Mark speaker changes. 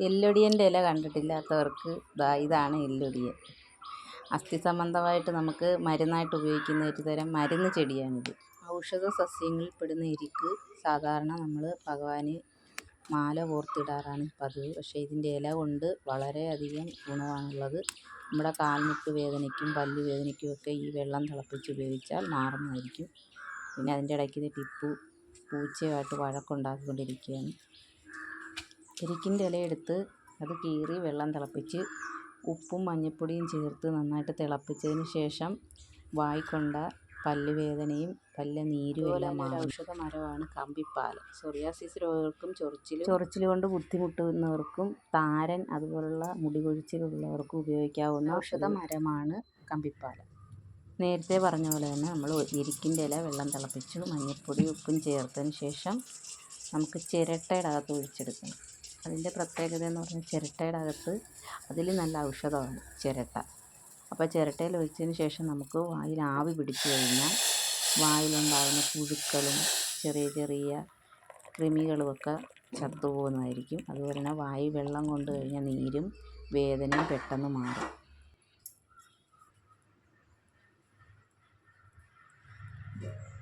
Speaker 1: എല്ലൊടിയന്റെ ഇല കണ്ടിട്ടില്ലാത്തവർക്ക് ദാ ഇതാണ് എല്ലൊടിയൻ. അസ്ഥി സംബന്ധമായിട്ട് നമുക്ക് മരുന്നായിട്ട് ഉപയോഗിക്കുന്ന ഒരു തരം മരുന്ന് ചെടിയാണിത്. ഔഷധ സസ്യങ്ങളിൽ പെടുന്ന എരിക്ക് സാധാരണ നമ്മൾ ഭഗവാന് മാല കോർത്തിടാറാണ് പതിവ്. പക്ഷേ ഇതിന്റെ ഇല കൊണ്ട് വളരെയധികം ഗുണമാണുള്ളത്. നമ്മുടെ കാൽമുട്ട് വേദനയ്ക്കും പല്ല് വേദനയ്ക്കും ഒക്കെ ഈ വെള്ളം തിളപ്പിച്ച് ഉപയോഗിച്ചാൽ മാറുന്നതായിരിക്കും. പിന്നെ അതിന്റെ ഇടയ്ക്ക് ഇത് ടിപ്പു പൂച്ചയുമായിട്ട് വഴക്കുണ്ടാക്കിക്കൊണ്ടിരിക്കുകയാണ്. എരിക്കിന്റെ ഇലയെടുത്ത് അത് കീറി വെള്ളം തിളപ്പിച്ച് ഉപ്പും മഞ്ഞൾപ്പൊടിയും ചേർത്ത് നന്നായിട്ട് തിളപ്പിച്ചതിന് ശേഷം വായിക്കൊണ്ട പല്ല് വേദനയും പല്ല് നീരും എല്ലാം മാറി. ഔഷധ മരമാണ് കമ്പിപ്പാൽ. സൊറിയാസിസ് രോഗികൾക്കും ചൊറിച്ചിൽ ചൊറിച്ചിൽ കൊണ്ട് ബുദ്ധിമുട്ടുന്നവർക്കും താരൻ അതുപോലുള്ള മുടി കൊഴിച്ചിലുള്ളവർക്കും ഉപയോഗിക്കാവുന്ന ഔഷധ മരമാണ് കമ്പിപ്പാൽ. നേരത്തെ പറഞ്ഞ പോലെ തന്നെ നമ്മൾ ഇരിക്കിന്റെ ഇല വെള്ളം തിളപ്പിച്ചു മഞ്ഞൾപ്പൊടി ഉപ്പും ചേർത്തതിന് ശേഷം നമുക്ക് ചിരട്ടയുടെ അകത്ത് ഒഴിച്ചെടുക്കണം. അതിന്റെ പ്രത്യേകത എന്ന് പറഞ്ഞാൽ ചിരട്ടയുടെ അകത്ത് അതിൽ നല്ല ഔഷധമാണ് ചിരട്ട അപ്പോൾ ചിരട്ടയിൽ ഒഴിച്ചതിന് ശേഷം നമുക്ക് വായിൽ ആവി പിടിച്ചു കഴിഞ്ഞാൽ വായിലുണ്ടാകുന്ന പുഴുക്കളും ചെറിയ ചെറിയ കൃമികളുമൊക്കെ ചത്തുപോകുന്നതായിരിക്കും അതുപോലെ തന്നെ വായിൽ വെള്ളം കൊണ്ട് കഴിഞ്ഞാൽ നീരും വേദനയും പെട്ടെന്ന് മാറും Yeah.